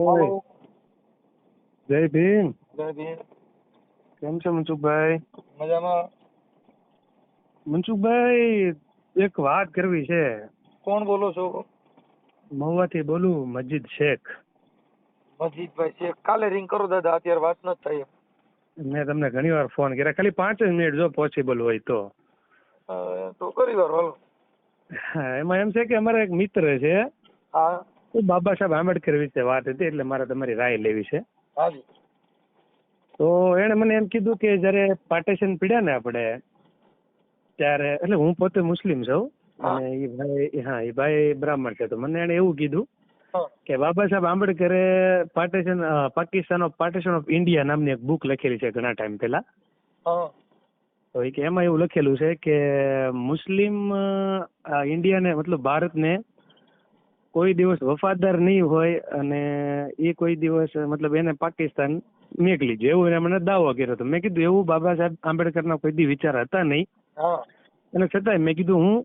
જય ભીમ જય ભીમ. કેમ છે મનસુખભાઈ? મજામાં. મનસુખભાઈ એક વાત કરવી છે. કોણ બોલો છો? મહુવાથી બોલું મજીદ શેખ. મજીદભાઈ શેખ. કાલે રિંગ કરો દાદા અત્યારે વાત નથી થઈ મેં તમને ઘણી વાર ફોન કર્યા. ખાલી પાંચ જ મિનિટ જો પોસિબલ હોય તો. તો કરી વાર હાલો. એમાં એમ છે કે અમારા એક મિત્ર છે. હા. બાબા સાહેબ આંબેડકર વિશે વાત હતી એટલે મારે તમારી રાય લેવી છે. તો એણે મને એમ કીધું કે જ્યારે પાર્ટેશન પીડ્યા ને આપણે ત્યારે એટલે હું પોતે મુસ્લિમ છું અને એ ભાઈ હા એ ભાઈ બ્રાહ્મણ છે. તો મને એણે એવું કીધું કે Baba Saheb આંબેડકરે partition Pakistan of partition of India નામની એક બુક લખેલી છે ઘણા ટાઈમ પહેલા. તો એ કે એમાં એવું લખેલું છે કે મુસ્લિમ ઇન્ડિયાને મતલબ ભારતને કોઈ દિવસ વફાદાર નહીં હોય અને એ કોઈ દિવસ મતલબ એને પાકિસ્તાન મેકલી જો એવું એને મને દાવો કર્યો હતો. મેં કીધું એવું બાબા સાહેબ આંબેડકરના કોઈ દી વિચાર હતા નહીં. અને છતાંય મેં કીધું હું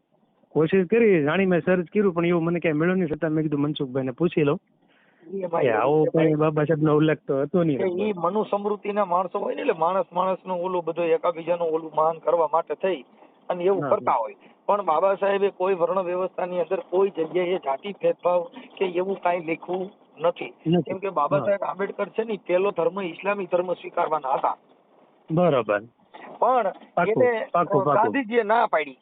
કોશિશ કરી જાણી મેં સર્ચ કર્યું પણ એવું મને ક્યાંય મળ્યું નહીં. છતાં મેં કીધું મનસુખભાઈને પૂછી લઉં. આવો કઈ બાબા સાહેબનો ઉલ્લેખ તો હતો નહીં. ઈ મનુ સમૃદ્ધિ ના માણસો હોય ને એટલે માણસ માણસનું ઓલું બધું એકાબીજાનું ઓલું માન કરવા માટે થઈ. અને એવું કરતા હોય. પણ બાબા સાહેબે કોઈ વર્ણ વ્યવસ્થાની અંદર કોઈ જગ્યાએ જાતિ ભેદભાવ કે એવું કાંઈ લખ્યું નથી. કેમ કે બાબા સાહેબ આંબેડકર છે ને પેલો ધર્મ ઇસ્લામી ધર્મ સ્વીકારવાના હતા. બરાબર. પણ એને. ગાંધીજીએ ના પાડી.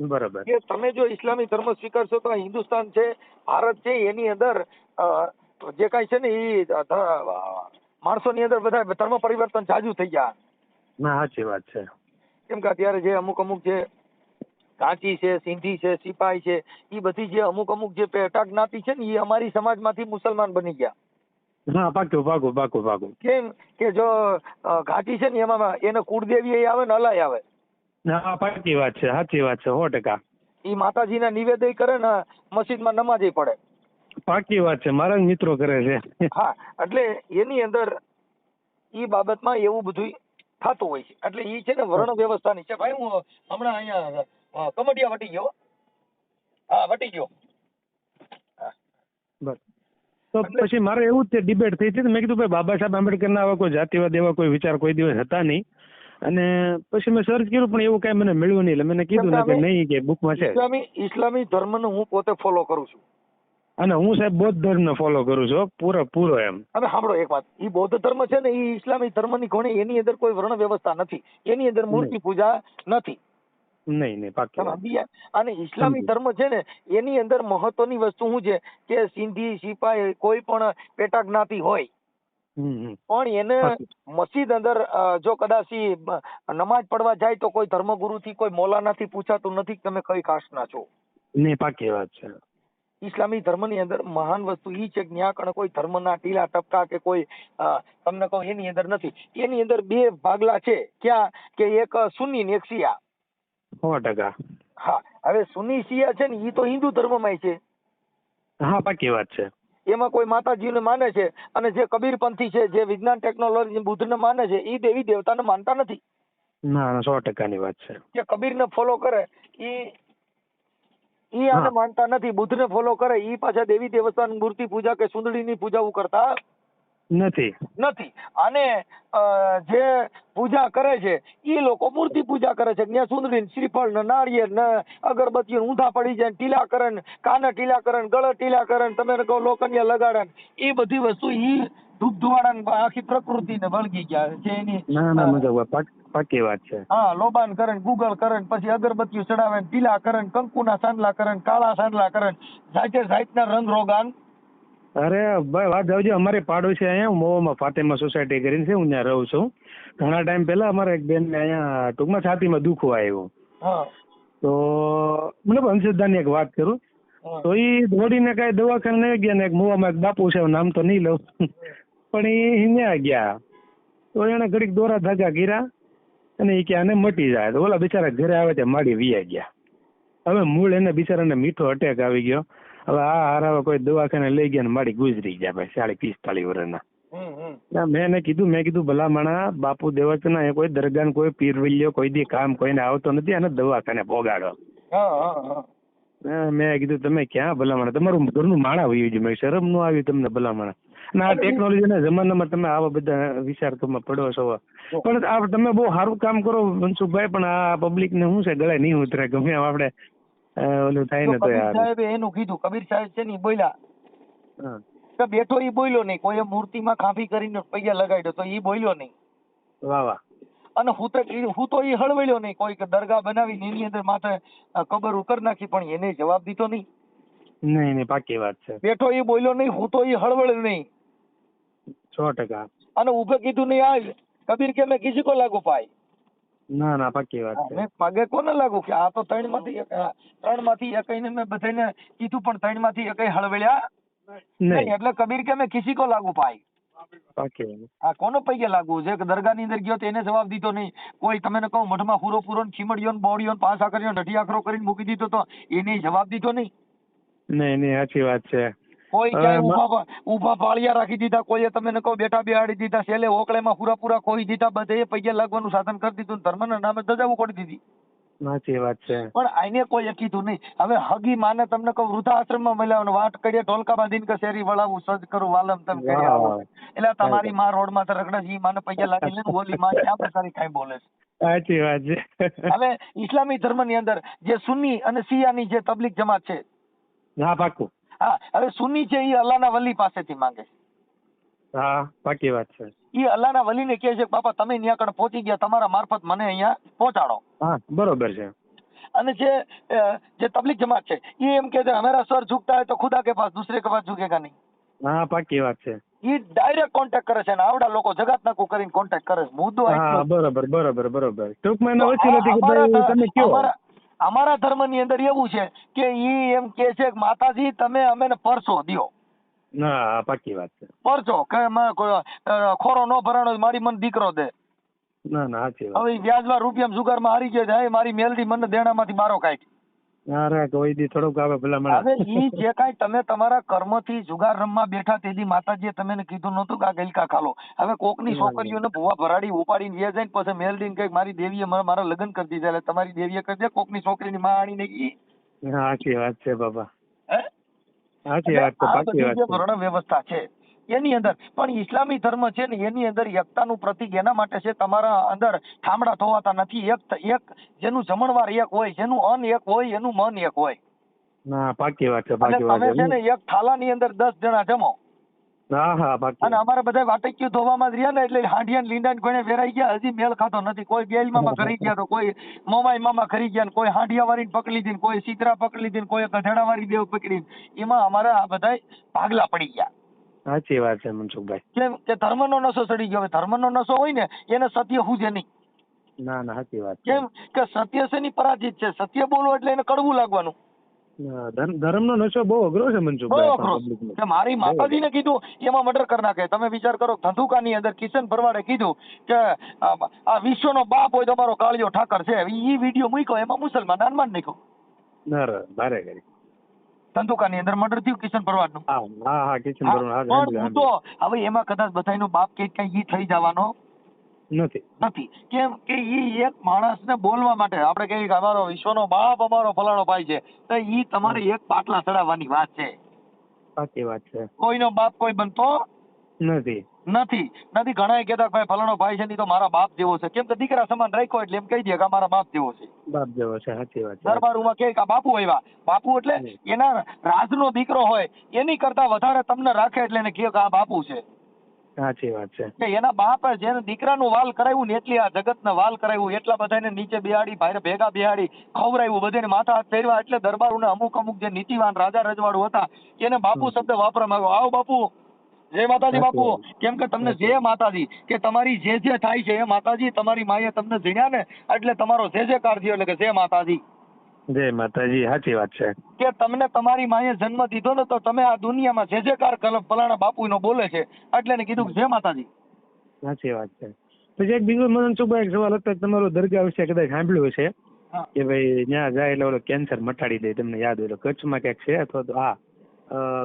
બરાબર. કે તમે જો ઇસ્લામી ધર્મ સ્વીકારશો તો આ હિન્દુસ્તાન છે ભારત છે એની અંદર જે કાંઈ છે ને એ માણસો ની અંદર બધા ધર્મ પરિવર્તન જાજુ થઈ ગયા. ના સાચી વાત છે. કેમ કે અત્યારે જે અમુક અમુક જે કાંચી છે સિંધી છે સિપાઈ છે એ બધી જે અમુક અમુક જે પેટા જ્ઞાતિ છે ને એ અમારી સમાજમાંથી મુસલમાન બની ગયા. હા પાકું પાકું પાકું પાકું કેમ કે જો ઘાટી છે ને એમાં એને કુળદેવી આવે ને અલાય આવે. હા પાકી વાત છે સાચી વાત છે સો ટકા. એ માતાજીના નિવેદય કરે ને મસ્જિદમાં નમાજે પડે. પાકી વાત છે મારા મિત્રો કરે છે. હા એટલે એની અંદર એ બાબતમાં એવું બધું થતું હોય છે. એટલે એ છે ને વર્ણ વ્યવસ્થાની છે. ભાઈ હું હમણાં અહીંયા કમડિયા વટી ગયો. હા વટી ગયો. બસ. તો પછી મારે એવું તે ડિબેટ થઈ હતી. મેં કીધું ભાઈ બાબા સાહેબ આંબેડકરના આવા કોઈ જાતિવાદ એવા કોઈ વિચાર કોઈ દિવસ હતા નહીં. અને પછી મેં સર્ચ કર્યું પણ એવું કઈ મને મળ્યું નહીં. એટલે મને કીધું ને કે નહીં કે બુકમાં છે. ઇસ્લામી ઇસ્લામી ધર્મનું હું પોતે ફોલો કરું છું. અને હું સાહેબ બૌદ્ધ ધર્મ ફોલો કરું છું પૂરો પૂરો એમ. અને સાંભળો એક વાત. એ બૌદ્ધ ધર્મ છે ને એ ઇસ્લામી ધર્મની ઘણી એની અંદર કોઈ વર્ણ વ્યવસ્થા નથી. એની અંદર મૂર્તિ પૂજા નથી. નહીં નહીં પાકી? અને ઇસ્લામી ધર્મ છે ને એની અંદર મહત્વની વસ્તુ શું છે કે સિંધી સિપાહી કોઈ પણ પેટા જ્ઞાતિ હોય. પણ એને મસ્જિદ અંદર જો કદાચ નમાજ પડવા જાય તો કોઈ ધર્મગુરુથી કોઈ મૌલાનાથી પૂછાતું નથી કે તમે કઈ કાસ્ટના છો. ને પાકી વાત છે. ઇસ્લામી ધર્મની અંદર મહાન વસ્તુ ઈ છે કે ન્યા કોઈ કોઈ ધર્મના ટીલા ટપકા કે કોઈ તમને કહું એની અંદર નથી. એની અંદર બે ભાગલા છે. ક્યાં? કે એક સુન્ની ને એક શિયા. સો ટકા. હા હવે સુનિશિયા છે ને એ તો હિન્દુ ધર્મમાં છે. હા પાકી વાત છે. એમાં કોઈ માતાજીને માને છે અને જે કબીરપંથી છે જે વિજ્ઞાન ટેકનોલોજી બુદ્ધને માને છે એ દેવી દેવતાને માનતા નથી. ના ના સો ટકાની વાત છે. જે કબીરને ફોલો કરે એ ઈ આને માનતા નથી. બુદ્ધને ફોલો કરે ઈ પાછા દેવી દેવતાની મૂર્તિ પૂજા કે સુંદડીની પૂજા કરતા નથી. નથી. અને જે પૂજા કરે છે એ લોકો મૂર્તિ પૂજા કરે છે. ત્યાં સુંદરી શ્રીફળ ને નાળિયેર ને અગરબત્તી ઊંધા પડી જાય ટીલા કરે કાને ટીલા કરે ગળે ટીલા કરે તમે કહો લોકન્યા લગાડે એ બધી વસ્તુ ઈ ધૂપ ધુવાડા ને આખી પ્રકૃતિ ને વળગી ગયા છે. એની ના ના મજા પાકી વાત છે. હા લોબાન કરે ગુગલ કરે પછી અગરબત્તીઓ ચડાવે ટીલા કરે કંકુના સાંડલા કરે કાળા સાંડલા કરે સાચે જાતે જાતના રંગ રોગાન અરે ભાઈ વાત આવજો અમારે પાડોશી અહીંયા મોવામાં ફાતેમા સોસાયટી કરીને છે હું ત્યાં રહું છું. ઘણા ટાઈમ પહેલા અમારે એક બેન અહીંયા ટૂંકમાં છાતીમાં દુખો આવ્યું તો મતલબ અંશદાની એક વાત કરું. તો એ દોડીને કાંઈ દવાખાને નહીં ગયા ને એક મોવામાં એક બાપુ છે નામ તો નહીં લઉં. પણ એ ત્યાં ગયા. તો એને ઘડીક દોરા ધાગા ગીરા અને એ કે આને મટી જાય. તો ઓલા બિચારા ઘરે આવે તે માડી વિયા ગયા. હવે મૂળ એને બિચારાને મીઠો અટેક આવી ગયો. હવે આ હારા કોઈ દવાખાને લઈ ગયા ને માડી ગુજરી ગયા ભાઈ સાડી પિસ્તાલીસ વર્ષના. મેં એને કીધું મેં કીધું ભલા માણા બાપુ દેવચના એ કોઈ દરગાહ કોઈ પીર વિલ્યો કોઈ દી કામ કોઈને આવતો નથી અને દવાખાને ભોગાડો. મેં કીધું તમે ક્યાં ભલામણ તમારું ઘરનું માણા વયું છે મેં શરમનું આવી તમને ભલામણ અને આ ટેકનોલોજીના જમાનામાં તમે આવા બધા વિચારતોમાં પડો છો. પણ આ તમે બહુ સારું કામ કરો મનસુખભાઈ પણ આ પબ્લિક ને શું છે ગળે નહીં ઉતરે ગમે આપણે ઓલું થાય ને તો યાર સાહેબે એનું કીધું કબીર સાહેબ છે ને બોલ્યા. તો બેઠો ઈ બોલ્યો નહીં કોઈ મૂર્તિમાં ખાંફી કરીને પૈયા લગાડ્યો તો ઈ બોલ્યો નહીં. વાહ વાહ. અને હું તો હું તો ઈ હળવેલ્યો નહીં કોઈ દરગાહ બનાવીને એની અંદર માથે કબર ઉકર નાખી પણ એને જવાબ દીધો નહીં. નહીં નહીં પાકી વાત છે. બેઠો ઈ બોલ્યો નહીં હું તો ઈ હળવેલ્યો નહીં. સો ટકા. અને ઉભે કીધું નહીં આ કબીર કે મેં કિસી કો લાગુ પાઈ ના ના પાકી વાત છે. પગે કોને લાગુ કે આ તો ત્રણમાંથી એક ત્રણમાંથી એક મેં બધાને કીધું પણ ત્રણમાંથી એક હળવેળ્યા નહીં. એટલે કબીર કે મેં કિસી કો લાગુ પાઈ. આ કોનો પૈકે લાગુ? છે કે દરગાહની અંદર ગયો તો એને જવાબ દીધો નહીં. કોઈ તમે ને કહું મઠમાં પૂરો પૂરો ખીમડ્યો ને ને પાંચ આકરીઓ ને ઢઢી આકરો કરીને મૂકી દીધો તો એને જવાબ દીધો નહીં? નહીં નહીં સાચી વાત છે. કોઈ ક્યાંય ઊભા ઊભા પાળિયા રાખી દીધા કોઈએ તમે ને કહો બેઠા બેહાડી દીધા છેલ્લે ઓકળેમાં પૂરા પૂરા ખોઈ દીધા બધે પૈયા લાગવાનું સાધન કરી દીધું ને ધર્મના નામે ધજાવું કરી દીધી. સાચી વાત છે. પણ આને કોઈ કીધું નહીં. હવે હગી માને તમને કહું વૃદ્ધાશ્રમમાં મળ્યા વાટ કરીએ ઢોલકા બાંધીને કે શેરી વળાવું સજ કરું વાલમ તમે કરી એટલે તમારી માં રોડમાં રખડે છે માને પૈયા લાગી લે ને ઓલી માં ક્યાં પ્રકારની કાંઈ બોલે છે? સાચી વાત છે. હવે ઇસ્લામી ધર્મની અંદર જે સુન્ની અને શિયાની જે તબલીગ જમાત છે હા પાકું હા હવે સુની છે એ અલ્લાહના વલી પાસેથી માંગે હા પાકી વાત છે. એ અલ્લાહના વલીને કહે છે બાપા તમે ત્યાં આગળ પહોંચી ગયા તમારા મારફત મને અહીંયા પહોંચાડો. હા બરોબર છે. અને જે જે તબલીગ જમાત છે એ એમ કહે છે હમારા સર ઝુકતા હે તો ખુદા કે પાસ દૂસરે કે પાસ ઝુકેગા નહીં. હા પાકી વાત છે. એ ડાયરેક્ટ કોન્ટેક્ટ કરે છે અને આવડા લોકો જગત નાકુ કરીને કોન્ટેક્ટ કરે છે. મુદ્દો બરોબર બરોબર બરોબર. ટૂંકમાં ઓછી તમે કયો? અમારા- ધર્મ ધર્મની અંદર એવું છે કે ઈ એમ કે છે કે માતાજી તમે અમેને પરસો દ્યો. ના પાકી વાત છે. પરસો કે ખોરો નો ભરાણો મારી મન દીકરો દે. ના ના સાચી વાત. હવે વ્યાજમાં રૂપિયામાં જુગારમાં હારી ગયો છે મારી મેલડી મને દેણામાંથી મારો કાઢ. અરે કોઈ દી થોડુંક આવે ભલા હવે ઈ જે કાંઈ તમે તમારા કર્મથી જુગાર રમવા બેઠા તેથી માતાજીએ તમને કીધું નહોતું કે આ ગલકા ખાલો. હવે કોકની છોકરીઓને ભૂવા ભરાડી ઉપાડીને વ્યા જાય ને પછી મેલડીને કહે મારી દેવીએ મારા લગ્ન કરી દીધા એટલે તમારી દેવીએ કરી દે કોકની છોકરીની માં આણીને ઈ. સાચી વાત છે બાબા. સાચી વાત છે આ વાત છે. વ્યવસ્થા છે એની અંદર. પણ ઇસ્લામી ધર્મ છે ને એની અંદર એકતાનું પ્રતીક એના માટે છે. તમારા અંદર ઠામડા થવાતા નથી. એક એક જેનું જમણવાર એક હોય જેનું અન એક હોય એનું મન એક હોય. ના પાકી વાત છે પાકી વાત છે. ને એક થાલાની અંદર દસ જણા જમો. હા હા પાકી અને અમારે બધા વાટક્યું ધોવામાં જ રહ્યા ને એટલે હાંડિયા લીંડા કોઈને વેરાઈ ગયા હજી મેળ ખાતો નથી. કોઈ બેલ મામા કરી ગયા તો કોઈ મોમાઈ મામા કરી ગયા ને કોઈ હાંડિયા વાળી પકડી લીધી ને કોઈ સીતરા પકડી લીધી ને કોઈ ગધેડા વાળી દેવ પકડી એમાં અમારા આ બધા ભાગલા પડી ગયા. સાચી વાત છે મનસુખભાઈ. કેમ કે ધર્મનો નશો ચડી ગયો. હવે ધર્મનો નશો હોય ને એને સત્ય હુજે નહીં? ના ના સાચી વાત કેમ કે સત્ય શેની પરાજિત છે. સત્ય બોલવું એટલે એને કડવું લાગવાનું. ધર્મ ધર્મનો નશો બહુ અઘરો છે મનસુખભાઈ કે મારી માતાજીને કીધું એમાં મર્ડર કરી નાખે. તમે વિચાર કરો ધંધુકાની અંદર કિશન ભરવાડે કીધું કે આ વિશ્વ વિશ્વનો બાપ હોય તમારો કાળિયો ઠાકર છે. ઈ વીડિયો મૂક્યો એમાં મુસલમાન હનુમાન નાખ્યો ના ભારે કરી. ધંધુકાની અંદર મર્ડર થયું કિશન ભરવાડનું? હા હા કિશન ભરવાડ, તો હવે એમાં કદાચ બધાયનો બાપ કે કઈ ઈ થઈ જવાનો નથી. નથી. કેમ કે ઈ એક માણસને બોલવા માટે આપણે કહીએ કે અમારો વિશ્વનો બાપ અમારો ફલાણો ભાઈ છે તો ઈ તમારે એક પાટલા ચડાવવાની વાત છે. સાચી વાત છે. કોઈનો બાપ કોઈ બનતો નથી. નથી. નથી ઘણાય કહેતા ભાઈ ફલાણો ભાઈ છે ને તો મારા બાપ જેવો છે. કેમ કે દીકરા સમાન રાખ્યો એટલે એમ કહી દે કે મારા બાપ જેવો છે. બાપ જેવો છે સાચી વાત દરબારમાં કે આ બાપુ આવ્યા. બાપુ એટલે એના રાજનો દીકરો હોય એની કરતા વધારે તમને રાખે એટલે એને કે આ બાપુ છે. સાચી વાત છે. કે એના બાપ જેને દીકરાનું વાલ કરાવ્યું ને એટલી આ જગતને વાલ કરાવ્યું એટલા બધાને નીચે બેહાડી ભાઈ ભેગા બેહાડી ખવડાવ્યું બધાને માથા હાથ ફેરવા એટલે દરબારોને અમુક અમુક જે નીતિવાન રાજા રજવાડું હતા એને બાપુ શબ્દ વાપરવામાં આવ્યો. આવો બાપુ. જય માતાજી બાપુ. કેમ કે તમને જય માતાજી. કે તમારી જે જે થાય છે એ માતાજી તમારી માએ તમને જીણ્યા ને એટલે તમારો જે જે કાર થયો એટલે કે જય માતાજી. જય માતાજી સાચી વાત છે. કે તમને તમારી માએ જન્મ દીધો ને તો તમે આ દુનિયામાં જે જે કાર ફલાણા બાપુનો બોલે છે એટલે ને કીધું કે જય માતાજી. સાચી વાત છે. પછી એક બીજો મનસુખભાઈ એક સવાલ હતો તમારો દરગાહ વિશે કદાચ સાંભળ્યું છે કે ભાઈ ત્યાં જાય એટલે ઓલો કેન્સર મટાડી દે તમને યાદ હોય કચ્છમાં ક્યાંક છે અથવા તો હા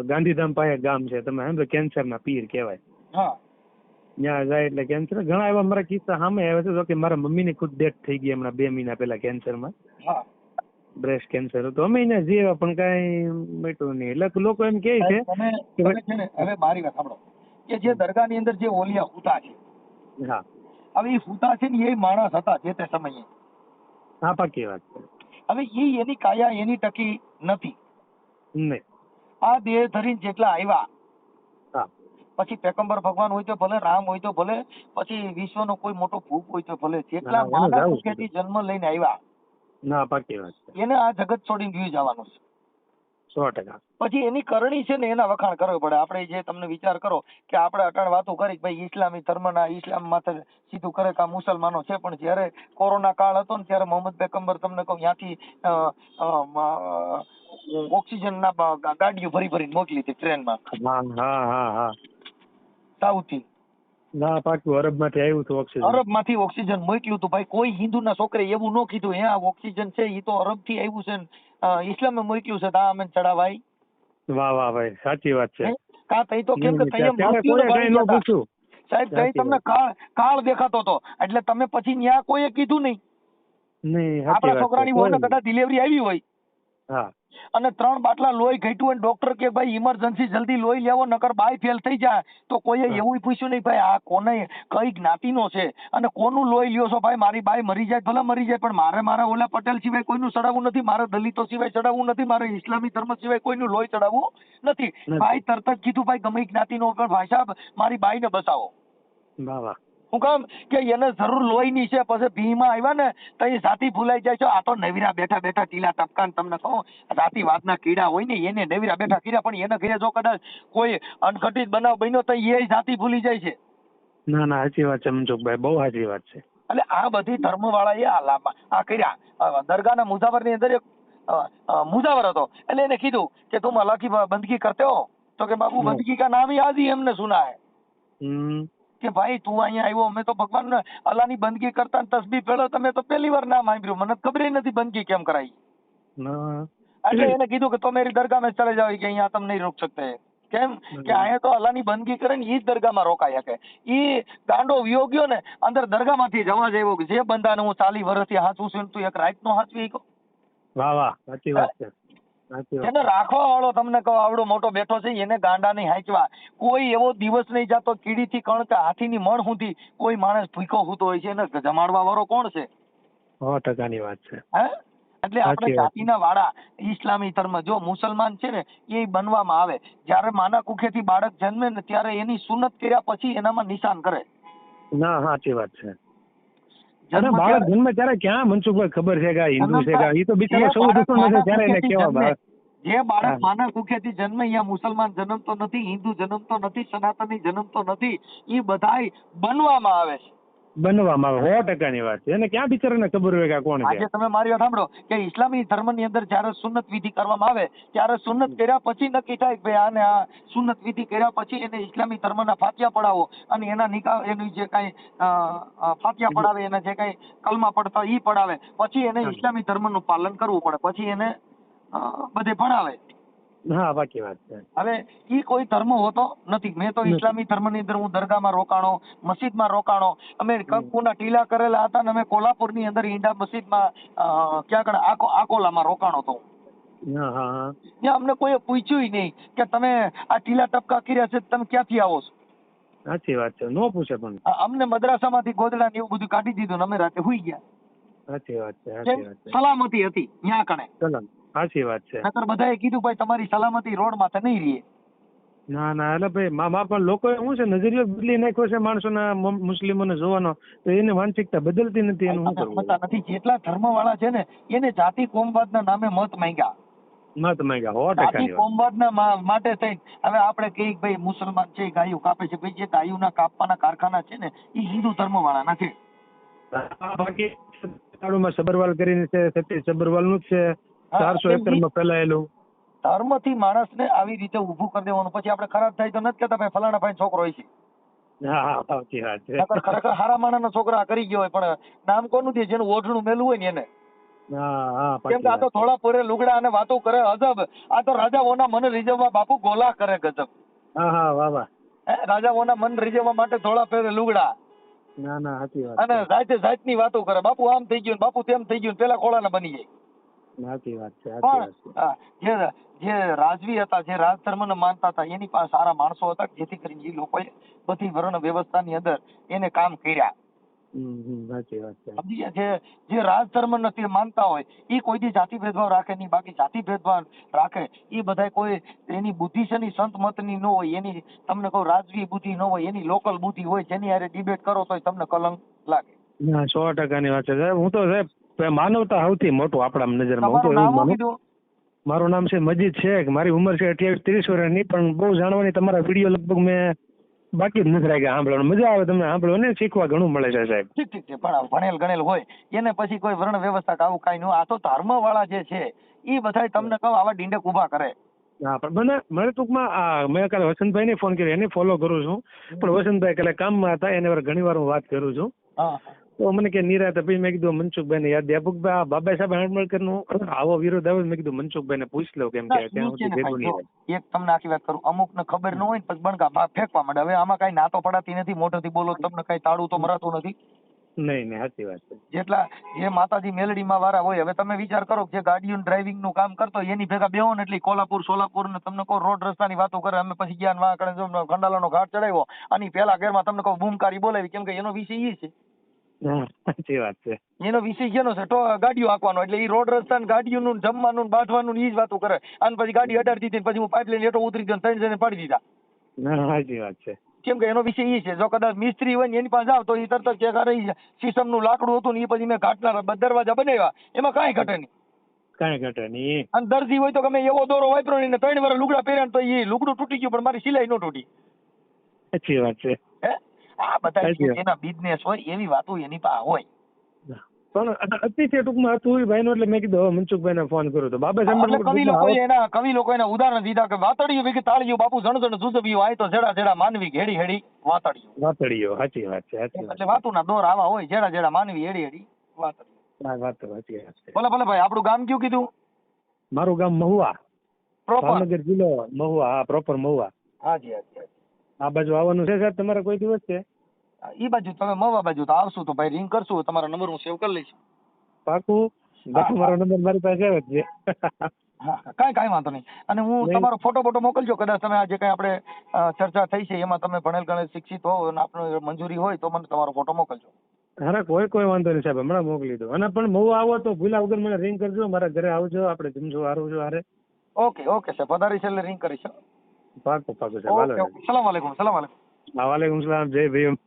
ગાંધીધામ પાસે ગામ છે. તમે સાંભળો કેન્સરના પીર કહેવાય. હા. ત્યાં જાય એટલે કેન્સર. ઘણા એવા મારા કિસ્સા સામે આવ્યા છે. કે મારા મમ્મીની ખુદ ડેથ થઈ ગઈ હમણાં બે મહિના પહેલા કેન્સરમાં. હા. બ્રેસ્ટ કેન્સર હતું. અમે એને જીવ્યા પણ કાંઈ મટ્યું નહીં. એટલે લોકો એમ કહે છે કે છે ને હવે મારી વાત સાંભળો. કે જે દરગાહની અંદર જે ઓલિયા હુતા છે. હા. હવે એ હુતા છે ને એ માણસ હતા જે તે સમયે. હા પાકી વાત. છે હવે એ એની કાયા એની ટકી નથી. નહીં. આ દેહ ધરીને જેટલા આવ્યા પછી પેકમ્બર ભગવાન હોય તો ભલે રામ હોય તો ભલે પછી વિશ્વનો કોઈ મોટો ભૂપ હોય તો ભલે જેટલા માનવ જન્મ લઈને આવ્યા ના પાકી વાત છે. એને આ જગત છોડીને વ્યુ જવાનું છે. સો ટકા. પછી એની કરણી છે ને એના વખાણ કરવો પડે. આપણે જે તમને વિચાર કરો કે આપણે અટાણ વાતો કરી ભાઈ ઇસ્લામી ધર્મના ઇસ્લામ માથે સીધું કરે કે આ મુસલમાનો છે પણ જ્યારે કોરોના કાળ હતો ને ત્યારે મોહમ્મદ પેકમ્બર તમને કહું ત્યાંથી અ, ના ગાડીઓ ભરી ભરી મોકલી હતી ટ્રેનમાં. હા હા હા હા. સાઉથી. ના પાક્યું અરબમાંથી આવ્યું હતું ઓક્સિજન. અરબમાંથી ઓક્સિજન મોકલ્યું હતું. ભાઈ કોઈ હિન્દુ ના છોકરે એવું ન કીધું હે આ ઓક્સિજન છે એ તો અરબથી આવ્યું છે ને ઇસ્લામે મોકલ્યું છે તા અમે ચડાવાય. વાહ વાહ ભાઈ સાચી વાત છે. કા તઈ તો કેમ કે હતા. પૂછ્યું. સાહેબ તઈ તમને કાળ કાળ દેખાતો હતો. એટલે તમે પછી ન્યા કોઈએ કીધું નહીં. નહીં આપણા છોકરાની હોય કદાચ ડિલિવરી આવી હોય. હા. અને ત્રણ બાટલા લોહી ઘટ્યું અને ડોક્ટર કે ભાઈ ઇમરજન્સી જલ્દી લોહી લેવો નકર બાય ફેલ થઈ જાય. તો કોઈએ એવું પૂછ્યું નહીં ભાઈ આ કોને કઈ જ્ઞાતિનો છે? અને કોનું લોહી લ્યો છો? ભાઈ મારી બાઈ મરી જાય ભલે મરી જાય પણ મારે મારા ઓલા પટેલ સિવાય કોઈનું ચડાવવું નથી મારે દલિતો સિવાય ચડાવવું નથી મારે ઇસ્લામી ધર્મ સિવાય કોઈનું લોહી ચડાવવું નથી. ભાઈ તરત જ કીધું ભાઈ ગમે જ્ઞાતિ જ્ઞાતિનો પણ ભાઈ સાહેબ મારી બાઈને બચાવો વાહ વાહ. હું કામ કે એને જરૂર લોહીની છે પછી ભીમાં આવ્યા ને તો એ સાથી ભૂલાઈ જાય છે. આ તો નવીરા બેઠા બેઠા ટીલા ટપકાન તમને કહું સાથી વાતના કીડા હોય ને એને નવીરા બેઠા કીડા પણ એને ઘરે જો કદાચ કોઈ અનઘટિત બનાવ બન્યો તો એ સાથી ભૂલી જાય છે. ના ના સાચી વાત છે મનસુખભાઈ બહુ સાચી વાત છે. એટલે આ બધી ધર્મવાળા એ આ કર્યા. દરગાહના મુજાવરની અંદર એક મુજાવર હતો. એટલે એને કીધું કે તું અલ્લાહ બંદગી કરતો હો. તો કે બાબુ બંદગી કા નામ યાદ હી હમને સુના હે કે ભાઈ તું અહીંયા આવ્યો અમે તો ભગવાન અલ્લાહની બંદગી કરતા ને તસબીહ તમે તો પહેલી વાર નામ સાંભળ્યું. મને ખબર નથી બંદગી કેમ કરાઈ. એટલે એને કીધું કે તો મેરી દરગાહ મેં ચલે જાઓ. કે અહીંયા તમે નહીં રોક શકતે કેમ? કે અહીંયા તો અલાની બંદગી કરે ને એ જ દરગાહમાં રોકાય શકે. એ ગાંડો વિયો ને અંદર દરગાહમાંથી જવા જેવો જે બંધાને હું ચાલી વર્ષથી હાથવું છું તું એક રાતનો હાથવી વાહ વાહ. સાચી વાત છે. એને રાખવા વાળો તમને કહો આવડો મોટો બેઠો છે એને ગાંડા નહીં હાંચવા. કોઈ એવો દિવસ નહીં જાતો કીડીથી કણ કે હાથીની મણ સુધી કોઈ માણસ ભૂખો હોતો હોય છે એને જમાડવા વાળો કોણ છે? સો ટકાની વાત છે. હે? એટલે આપણે. જાતિના વાળા ઇસ્લામી ધર્મ જો મુસલમાન છે ને એ બનવામાં આવે. જ્યારે માના કુખેથી બાળક જન્મે ને ત્યારે એની સુનત કર્યા પછી એનામાં નિશાન કરે. ના સાચી વાત છે. અને બાળક જન્મે ત્યારે ક્યાં મનસુખભાઈ ખબર છે કે આ હિન્દુ છે કે એ તો બિચારો સૌ દુશ્મન માના ત્યારે એને કેવા જન્મે, બાળક. જે બાળક હા. માના કુખેથી જન્મે અહીંયા મુસલમાન જન્મતો નથી હિન્દુ જન્મતો નથી સનાતની જન્મતો નથી એ બધાય બનવામાં આવે છે. બનવામાં આવે સો ટકાની વાત છે. અને ક્યાં બિચારાને ખબર હોય કે કોણ આજે તમે મારી વાત સાંભળો કે ઇસ્લામી ધર્મની અંદર જ્યારે સુન્નત વિધિ કરવામાં આવે ત્યારે સુન્નત કર્યા પછી નક્કી થાય કે આને આ સુન્નત વિધિ કર્યા પછી એને ઇસ્લામી ધર્મના ફાતિયા પડાવો અને એના નિકાલ એની જે કાંઈ ફાતિયા પડાવે એના જે કાંઈ કલમા પડતા ઈ પડાવે. પછી એને. ઇસ્લામી ધર્મનું પાલન કરવું પડે. પછી એને બધે ભણાવે. હા બાકી વાત છે. હવે ઈ કોઈ ધર્મ હોતો નથી. મેં તો ઇસ્લામી ઇસ્લામી ધર્મની અંદર હું દરગાહમાં રોકાણો મસ્જિદમાં રોકાણો અમે કંકુના ટીલા કરેલા હતા ને અમે કોલ્હાપુરની અંદર ઈંડા મસ્જિદમાં ક્યાં કણ આકો આકોલામાં રોકાણો તો ત્યાં અમને કોઈ પૂછ્યું નહીં કે તમે આ ટીલા ટપકા કર્યા છે તમે ક્યાંથી આવો છો? સાચી વાત છે. નો પૂછે પણ. અમને મદ્રાસામાંથી ગોદડા ને એવું બધું કાઢી દીધું ને અમે રાતે હુઈ ગયા. સાચી વાત છે સલામતી હતી ત્યાં કણે. ચલો સાચી વાત છે નકર બધાએ કીધું ભાઈ તમારી સલામતી રોડ માથે નહીં રહીએ ના ના એટલે ભાઈ મા પણ લોકો શું છે નજરિયો બદલી નાખ્યો છે માણસોના મુસ્લિમોને જોવાનો તો એને માનસિકતા બદલતી નથી એનું શું કરવું નથી જેટલા ધર્મવાળા છે ને એને જાતિ કોમવાદના નામે મત માંગ્યા મત માંગ્યા હો ટકા કોમવાદના માટે થઈ હવે આપણે કહીએ કે ભાઈ મુસલમાન છે ગાયું કાપે છે ભાઈ જે ગાયોના કાપવાના કારખાના છે ને એ હિન્દુ ધર્મ વાળા નથી બાકી સબરવાલ કરીને છે સતીશ સબરવાલનું છે ચારસો એકરમાં ફેલાયેલું. ધર્મથી માણસને આવી રીતે ઊભું કરી દેવાનું. પછી આપણે ખરાબ થાય તો નથી કેતા ભાઈ ફલાણા ભાઈ છોકરો હોય છે. ખરેખર હારા માણસ નો છોકરા કરી ગયો હોય પણ નામ કોનું દે જેનું ઓઢણું મેલું હોય ને એને. કેમ કે આ તો થોડા પોરે લુગડા અને વાતો કરે અજબ. આ તો રાજાઓના મન રીઝવવા બાપુ ગોલા કરે ગજબ. રાજાઓના મન રીઝવવા માટે થોડા પહેરે લુગડા. અને. જાતે જાતની વાતો કરે. બાપુ આમ થઈ ગયું બાપુ તેમ થઈ ગયું પેલા પેલા ખોળાને બની જાય. સાચી વાત છે પણ જે જે રાજવી હતા જે રાજ ધર્મને માનતા હતા એની પાસે સારા માણસો હતા જેથી કરીને એ લોકોએ બધી વર્ણ વ્યવસ્થાની અંદર એને કામ કર્યા. છે હમ હમ સાચી વાત છે. સમજી જે જે રાજ નથી માનતા હોય એ કોઈ દી જાતિ ભેદભાવ રાખે નહીં બાકી જાતિ ભેદભાવ રાખે. એ બધાય કોઈ એની બુદ્ધિ છે ની સંત મતની ન હોય એની તમને કહું રાજવી બુદ્ધિ ન હોય એની લોકલ બુદ્ધિ હોય જેની હારે ડિબેટ કરો તો તમને કલંક લાગે. ના સો ટકાની વાત છે સાહેબ. હું તો સાહેબ માનવતા સૌથી મોટું આપણા નજરમાં હું તો એવું માનું. મારું નામ છે મજીદ શેખ. મારી ઉંમર છે અઠ્યાવીસ ત્રીસ વર્ષની પણ બહુ જાણવાની તમારા વીડિયો લગભગ મેં બાકી જ નથી રાખ્યા સાંભળવાનું. મજા આવે તમને સાંભળવાની શીખવા ઘણું મળે છે સાહેબ. ઠીક ઠીક છે પણ ભણેલ ગણેલ હોય. એને પછી કોઈ વર્ણ વ્યવસ્થા આવું કાંઈ ન. આ તો ધર્મ વાળા જે છે એ બધા તમને કહું આવા ડીંડક ઊભા કરે. હા પણ મને મને ટૂંકમાં મેં કાલે વસંતભાઈને ફોન કર્યો એને ફોલો કરું છું. પણ વસંતભાઈ કાલે કામમાં હતા એને ઘણી વાર હું વાત કરું છું. તો મને કે નિરાતે પછી મેં કીધું મનસુખભાઈને યાદ દે. ભાઈ આ બાબા સાહેબ હાંડમળકરનું આવો વિરોધ આવે. મેં કીધું મનસુખભાઈને પૂછ લો કેમ કે ત્યાં સુધી ભેગું નહીં એક તમને આખી વાત કરું અમુક ને ખબર ન હોય ને પછી બણકા ફેંકવા માંડે. હવે આમાં કઈ નાતો પડાતી નથી મોઢેથી બોલો તમને કઈ તાળું તો મરાતું નથી. નહીં નહીં સાચી વાત છે. જેટલા જે માતાજી મેલડીમાં વાળા હોય હવે તમે વિચાર કરો કે જે ગાડીઓ ડ્રાઇવિંગનું કામ કરતો એની ભેગા બેહો ને એટલી કોલ્હાપુર સોલાપુર ને તમને કહો રોડ રસ્તાની વાતો કરે અમે પછી ગયા ને વાંકડે ખંડાલાનો ઘાટ ચડાવ્યો અને પેલા ઘરમાં તમને કહો બૂમકારી બોલાવી કેમ કે એનો વિષય એ છે. સાચી વાત છે. એનો વિષય કેનો છે તો ગાડીઓ હાંકવાનો એટલે એ રોડ રસ્તા ને ગાડીઓનું જમવાનું બાંધવાનું ઈ જ વાતો કરે. અને પછી ગાડી અડાડી દીધી પછી હું પાઇપ લઈને હેઠો ઉતરી ગયો ત્રણ જણે પાડી દીધા. સાચી વાત છે. કેમ કે એનો વિષય એ છે જો કદાચ મિસ્ત્રી હોય ને એની પાસે જાવ તો એ તરત કે અરે સિસ્ટમનું લાકડું હતું ને એ પછી મેં ઘાટના દરવાજા બનાવ્યા એમાં કાંઈ ઘટે નહીં. કાંઈ ઘટે નહીં અને દર્દી હોય તો ગમે એવો દોરો વાપરો નહીં ને ત્રણ વાર લુગડા પહેર્યા તો એ લુગડું તૂટી ગયું પણ મારી સિલાઈ ન તૂટી. સાચી વાત છે. હે? આ બધા જેના બિઝનેસ હોય એવી વાતો એની પાસે હોય. પણ અતિશય ટૂંકમાં હતું ભાઈ નું એટલે મેં કીધું હવે મનસુખભાઈને ફોન કર્યો તો. બાબા એટલે કવિ લોકો એના કવિ લોકો એના ઉદાહરણ દીધા કે વાતડિયું ભેગી તાળિયું બાપુ જણ જણ જુજવ્યું આય તો જેડા જેડા માનવી ઘેડી હેડી વાતડિયું વાતડીયો સાચી વાત છે એટલે વાતુના દોર આવા હોય જેડા જેડા માનવી હેડી હેડી વાતડિયું વાત સાચી વાત છે. ભલે ભલે ભાઈ આપણું ગામ કયું કીધું? મારું ગામ મહુવા. પ્રોપર ભાવનગર જિલ્લો મહુવા હા પ્રોપર મહુવા. હાજી હાજી. આ બાજુ આવવાનું છે સાહેબ તમારે કોઈ દિવસ છે? ઈ બાજુ તમે મવા બાજુ તો આવશું તો ભાઈ રિંગ કરશું તમારો નંબર હું સેવ કરી લઈશ. પાકું? બાકી મારો નંબર મારી પાસે આવે છે. કાંઈ કાંઈ વાંધો નહીં. અને હું તમારો ફોટો ફોટો મોકલજો કદાચ તમે આજે કઈ આપણે ચર્ચા થઈ છે એમાં તમે ભણેલ ગણેલ શિક્ષિત હો અને આપનો મંજૂરી હોય તો મને તમારો ફોટો મોકલજો. અરે કોઈ કોઈ વાંધો નહીં સાહેબ હમણાં મોકલી દો. અને પણ બહુ આવો તો ભૂલા વગર મને રિંગ કરજો મારા ઘરે આવજો આપણે જમજો આરવજો હારે. ઓકે ઓકે સાહેબ વધારી છે એટલે રિંગ કરીશ પાકું પાકું સાહેબ હાલો ઓકે ઓકે સલામ વાલેકુમ સલામ વાલેકુમ